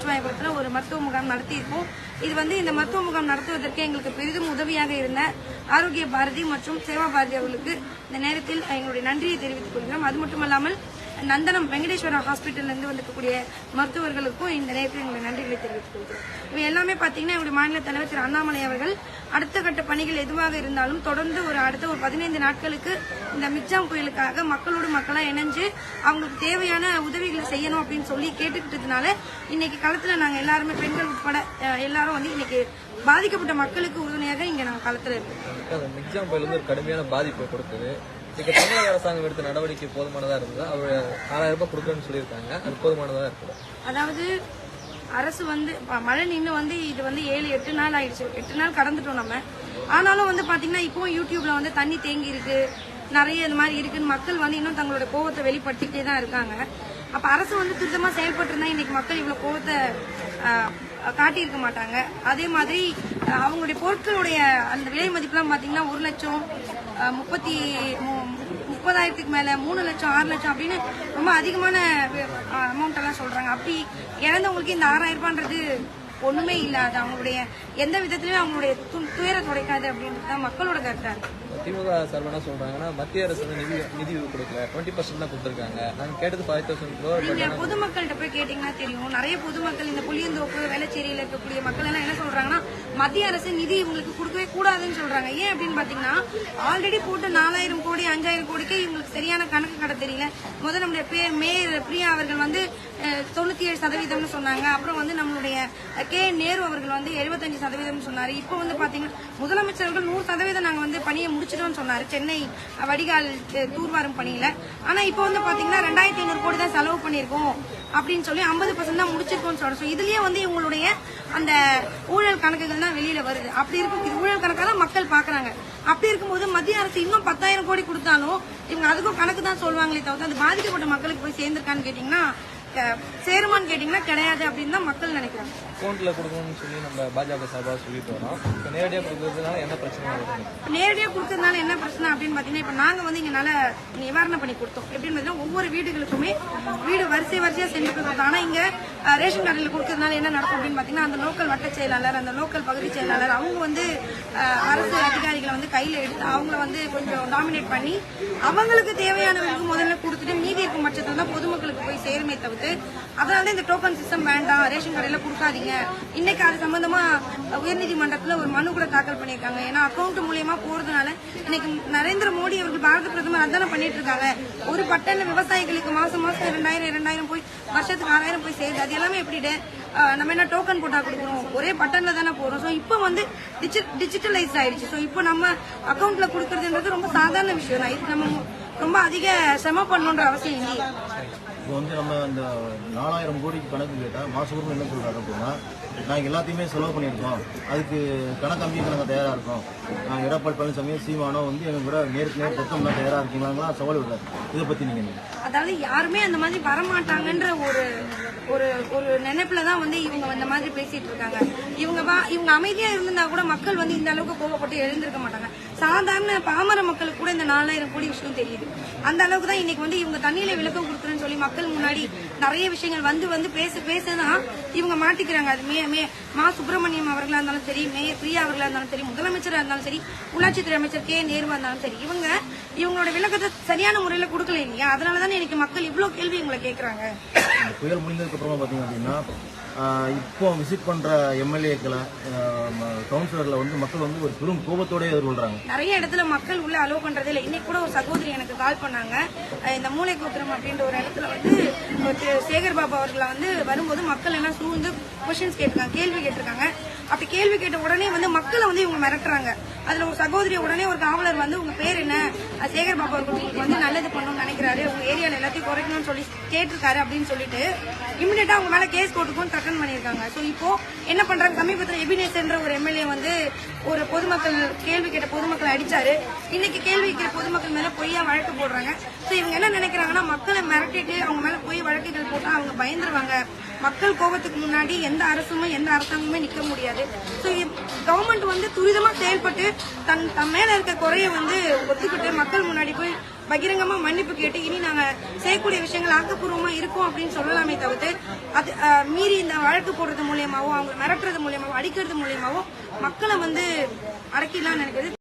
நமச்சிவாயபுரத்தில் ஒரு மருத்துவ முகாம் நடத்தியிருக்கோம். இது வந்து இந்த மருத்துவ முகாம் நடத்துவதற்கு எங்களுக்கு பெரிதும் உதவியாக இருந்த ஆரோக்கிய பாரதி மற்றும் சேவா பாரதி அவர்களுக்கு இந்த நேரத்தில் எங்களுடைய நன்றியை தெரிவித்துக் கொள்கிறோம். அது மட்டுமல்லாமல் நந்தனம் வெங்கடேஸ்வரா ஹாஸ்பிட்டல்லேருந்து வந்திருக்கக்கூடிய மருத்துவர்களுக்கும் இந்த நேரத்தில் எங்களை நன்றிகளை தெரிவித்துக் கொள்கிறோம். இவை எல்லாமே பார்த்தீங்கன்னா எங்களுடைய மாநில தலைவர் திரு அண்ணாமலை அவர்கள். அடுத்த கட்ட பணிகள் எதுவாக இருந்தாலும் தொடர்ந்து ஒரு அடுத்த ஒரு பதினைந்து நாட்களுக்கு இந்த மிக்ஜாம் புயலுக்காக மக்களோடு மக்களாக இணைஞ்சு அவங்களுக்கு தேவையான உதவிகளை செய்யணும் அப்படின்னு சொல்லி கேட்டுக்கிட்டதுனால இன்னைக்கு களத்தில் நாங்கள் எல்லாருமே பெண்கள் உட்பட எல்லாரும் வந்து இன்னைக்கு பாதிக்கப்பட்ட மக்களுக்கு உறுதுணையாக இங்க நாங்க களத்துல இருக்கோம். அந்த மிக்ஜாம் புயல் வந்து ஒரு கடுமையான பாதிப்பை கொடுத்தது. இதுக்கு தமிழக அரசாங்கம் எடுத்த நடவடிக்கை போதுமானதா இருந்தது? அவர் ஆறாயிரம் ரூபாய் கொடுக்குறேன்னு சொல்லியிருக்காங்க. அது போதுமானதா இருக்குது? அதாவது அரசு வந்து மழை நின்று வந்து இது வந்து ஏழு எட்டு நாள் ஆயிடுச்சு. எட்டு நாள் கடந்துட்டோம் நம்ம. ஆனாலும் வந்து பாத்தீங்கன்னா இப்போ யூடியூப்ல வந்து தண்ணி தேங்கி இருக்கு நிறைய இந்த மாதிரி இருக்குன்னு மக்கள் வந்து இன்னும் தங்களோட கோவத்தை வெளிப்படுத்திக்கிட்டே தான் இருக்காங்க. அப்ப அரசு வந்து துரிதமா செயல்பட்டு இருந்தா இன்னைக்கு மக்கள் இவ்வளவு கோவத்தை காட்டியிருக்க மாட்டாங்க. அதே மாதிரி அவங்களுடைய பொருட்களுடைய அந்த விலை மதிப்புலாம் பாத்தீங்கன்னா ஒரு லட்சம் முப்பத்தி முப்பதாயிரத்துக்கு மேல மூணு லட்சம் ஆறு லட்சம் அப்படின்னு ரொம்ப அதிகமான அமௌண்ட் எல்லாம் சொல்றாங்க. அப்படி இறந்தவங்களுக்கு இந்த ஆறாயிரம் ரூபான்றது ஒண்ணுமே இல்லாது. அவங்களுடைய எந்த விதத்திலயும் அவங்களுடைய து- துயர துடைக்காது அப்படின்றது தான் மக்களோட கருத்தா இருக்கு. திமுக சார்பு என்ன சொல்றாங்கன்னா மத்திய அரசு வந்து நிதி நிதி கொடுக்கல. டுவெண்ட்டி பர்சன்ட் தான் கொடுத்துருக்காங்க. நாங்க கேட்டது ஃபைவ் தௌசண்ட் க்ரோர் நீங்க பொதுமக்கள்கிட்ட போய் கேட்டீங்கன்னா தெரியும். நிறைய பொதுமக்கள் இந்த புளியந்தோப்பு வேளச்சேரியில இருக்கக்கூடிய மக்கள் எல்லாம் என்ன சொல்றாங்கன்னா மத்திய அரசு நிதி இவங்களுக்கு கொடுக்கவே கூடாதுன்னு சொல்றாங்க. ஏன் அப்படின்னு பாத்தீங்கன்னா ஆல்ரெடி போட்டு நாலாயிரம் கோடி அஞ்சாயிரம் கோடிக்கு இவங்களுக்கு சரியான கணக்கு கடை தெரியல. முதல்ல நம்முடைய மேயர் பிரியா அவர்கள் வந்து தொண்ணூத்தி ஏழு சதவீதம்னு சொன்னாங்க. அப்புறம் வந்து நம்மளுடைய கே நேரு அவர்கள் வந்து எழுபத்தஞ்சு சதவீதம் சொன்னாரு. இப்போ வந்து பாத்தீங்கன்னா முதலமைச்சர் அவர்கள் நூறு சதவீதம் நாங்க வந்து பணியை முடிச்சிடும்னு சொன்னாரு. சென்னை வடிகால் தூர்வாரும் பணியில. ஆனா இப்போ வந்து பாத்தீங்கன்னா ரெண்டாயிரத்தி ஐநூறு கோடி தான் செலவு பண்ணியிருக்கோம் அப்படின்னு சொல்லி ஐம்பது பர்சன்ட் தான் முடிச்சிருக்கோம்னு சொல்றோம் இதுலயே வந்து இவங்களுடைய அந்த ஊழல் கணக்குகள் தான் வெளியில வருது. அப்படி இருக்கும் இது ஊழல் கணக்கா தான் மக்கள் பாக்குறாங்க. அப்படி இருக்கும்போது மத்திய அரசு இன்னும் பத்தாயிரம் கோடி கொடுத்தாலும் இவங்க அதுக்கும் கணக்கு தான் சொல்லுவாங்களே தவிர்த்து அது பாதிக்கப்பட்ட மக்களுக்கு போய் சேர்ந்திருக்கான்னு கேட்டீங்கன்னா சேருமான்னு கேட்டீங்கன்னா கிடையாது அப்படின்னு தான் மக்கள் நினைக்கிறாங்க. அக்கௌண்ட்ல கொடுக்கணும்னு சொல்லி நம்ம பாஜக சார்பாக சொல்லிட்டு வரோம். இப்போ நேரடியாக கொடுக்கறதுனால என்ன பிரச்சனை வருது? நேரடியா கொடுக்கறதுனால என்ன பிரச்சனை அப்படின்னு பாத்தீங்கன்னா இப்ப நாங்க வந்து இங்க நல்ல நிவாரணம் பண்ணி கொடுத்தோம். எப்படின்னு பாத்தீங்கன்னா ஒவ்வொரு வீடுகளுக்குமே வீடு வரிசை வரிசையா சென்று கொடுத்தோம் ஆனா இங்க ரேஷன் கடையில் கொடுக்கறதுனால என்ன நடக்கும் அப்படின்னு பார்த்தீங்கன்னா அந்த லோக்கல் வட்ட செயலாளர் அந்த லோக்கல் பகுதி செயலாளர் அவங்க வந்து அரசு அதிகாரிகளை வந்து கையில் எடுத்து அவங்கள வந்து கொஞ்சம் டாமினேட் பண்ணி அவங்களுக்கு தேவையானவங்களுக்கு முதல்ல கொடுத்துட்டு மீதி இருக்கும் பட்சத்தில் தான் பொதுமக்களுக்கு போய் சேருமே தவிர்த்து அதனால இந்த டோக்கன் சிஸ்டம் வேண்டாம் ரேஷன் கடையில் கொடுக்காதீங்க. இன்னைக்கு அது சம்பந்தமா உயர்நீதிமன்றத்தில் ஒரு மனு கூட தாக்கல் பண்ணியிருக்காங்க. ஏன்னா அக்கௌண்ட் மூலியமா போறதுனால இன்னைக்கு நரேந்திர மோடி அவர்கள் பாரத பிரதமர் அதான பண்ணிட்டு இருக்காங்க. ஒரு பட்டன்ல விவசாயிகளுக்கு மாசம் மாசம் இரண்டாயிரம் இரண்டாயிரம் போய் வருஷத்துக்கு ஆறாயிரம் போய் சேருது. அது எல்லாமே எப்படி நம்ம என்ன டோக்கன் போட்டா கொடுக்குறோம் ஒரே பட்டன்ல தானே போறோம். ஸோ இப்போ வந்து டிஜிட்டலைஸ் ஆயிடுச்சு. ஸோ இப்போ நம்ம அக்கௌண்ட்ல கொடுக்கறதுன்றது ரொம்ப சாதாரண விஷயம் தான். இது நம்ம ரொம்ப அதிக செம பண்ணணுன்ற அவசியம் இல்லையே. இப்போ வந்து நம்ம அந்த நாலாயிரம் கோடிக்கு கணக்கு கேட்டால் மாசம் என்ன சொல்றாரு அப்படின்னா நாங்கள் எல்லாத்தையுமே செலவு பண்ணியிருக்கோம். அதுக்கு கணக்கு அமைக்க நாங்கள் தயாராக இருக்கோம். நாங்கள் எடப்பாடி பழனிசாமி சீமானோ வந்து எங்க கூட நேருக்கு நேர் பொருத்தம்னா தயாராக இருக்கீங்களா சவால் விடுறாரு. இதை பற்றி நீங்கள் அதாவது யாருமே அந்த மாதிரி வரமாட்டாங்கன்ற ஒரு ஒரு ஒரு நினைப்புல தான் வந்து இவங்க அந்த மாதிரி பேசிட்டு இருக்காங்க. இவங்க வா இவங்க அமைதியா இருந்திருந்தா கூட மக்கள் வந்து இந்த அளவுக்கு கோவப்பட்டு எழுந்திருக்க மாட்டாங்க. சாதாரண பாமர மக்களுக்கு கூட இந்த நாலாயிரம் கோடி விஷயம் தெரியுது. அந்த அளவுக்கு தான் இன்னைக்கு வந்து இவங்க தண்ணியில விளக்கம் கொடுக்குறேன்னு சொல்லி மக்கள் முன்னாடி நிறைய விஷயங்கள் வந்து வந்து பேச பேசதான் இவங்க மாட்டிக்கிறாங்க. அது மே மா சுப்பிரமணியம் அவர்களா இருந்தாலும் சரி மேயர் பிரியா அவர்களா இருந்தாலும் சரி முதலமைச்சராக இருந்தாலும் சரி உள்ளாட்சித்துறை அமைச்சர் கே. நேருவா இருந்தாலும் சரி இவங்க இவங்களோட விளக்கத்தை சரியான முறையில கொடுக்கல இல்லையா அதனால தானே இன்னைக்கு மக்கள் இவ்வளவு கேள்வி உங்களை கேட்குறாங்க புயல் முடிந்ததுக்கு அப்புறமா பார்த்தீங்க அப்படின்னா இப்போ விசிட் பண்ற எம்எல்ஏக்களை கவுன்சிலர்ல வந்து மக்கள் வந்து ஒரு பெரும் கோபத்தோட எதிர்கொள்றாங்க. நிறைய இடத்துல மக்கள் உள்ள அலோவ் பண்றதே இல்லை. இன்னைக்கு கூட ஒரு சகோதரி எனக்கு கால் பண்ணாங்க. இந்த மூளை கோபுரம் அப்படின்ற ஒரு இடத்துல வந்து சேகர் பாபா அவர்களை வந்து வரும்போது மக்கள் எல்லாம் சூழ்ந்து கொஸ்டின்ஸ் கேட்டிருக்காங்க கேள்வி கேட்டிருக்காங்க. அப்படி கேள்வி கேட்ட உடனே வந்து மக்களை வந்து இவங்க மிரட்டுறாங்க. அதுல ஒரு சகோதரி உடனே ஒரு காவலர் வந்து உங்க பேர் என்ன? சேகர் பாபா அவர்கள் உங்களுக்கு வந்து நல்லது பண்ணணும்னு நினைக்கிறாரு. உங்க ஏரியால எல்லாத்தையும் குறைக்கணும்னு சொல்லி கேட்டிருக்காரு அப்படின்னு சொல்லிட்டு இமிடியட்டா அவங்க மேல கேஸ் போட்டுக்கோன்னு தட்டன் பண்ணியிருக்காங்க. ஸோ இப்போ என்ன பண்றாங்க? சமீபத்தில் எபினேசன்ற ஒரு எம்எல்ஏ வந்து ஒரு பொதுமக்கள் கேள்வி கேட்ட பொதுமக்களை அடிச்சாரு. இன்னைக்கு கேள்வி கேட்கிற பொதுமக்கள் மேல பொய்யா வழக்கு போடுறாங்க. ஸோ இவங்க என்ன நினைக்கிறாங்கன்னா மக்களை மிரட்டிட்டு அவங்க மேல பொய் வழக்குகள் போட்டா அவங்க பயந்துருவாங்க. மக்கள் கோபத்துக்கு முன்னாடி எந்த அரசுமே எந்த அரசாங்கமே நிக்க முடியாது. ஸோ கவர்மெண்ட் வந்து துரிதமா செயல்பட்டு தன் தன் மேல இருக்க குறைய வந்து ஒத்துக்கிட்டு மக்கள் முன்னாடி போய் பகிரங்கமா மன்னிப்பு கேட்டு இனி நாங்க செய்யக்கூடிய விஷயங்கள் ஆக்கப்பூர்வமா இருக்கும் அப்படின்னு சொல்லலாமே தவிர்த்து அது மீறி இந்த வழக்கு போடுறது மூலியமாவோ அவங்க மிரட்டுறது மூலியமாவோ அடிக்கிறது மூலியமாவோ மக்களை வந்து அடக்கிடலாம்னு நினைக்கிறது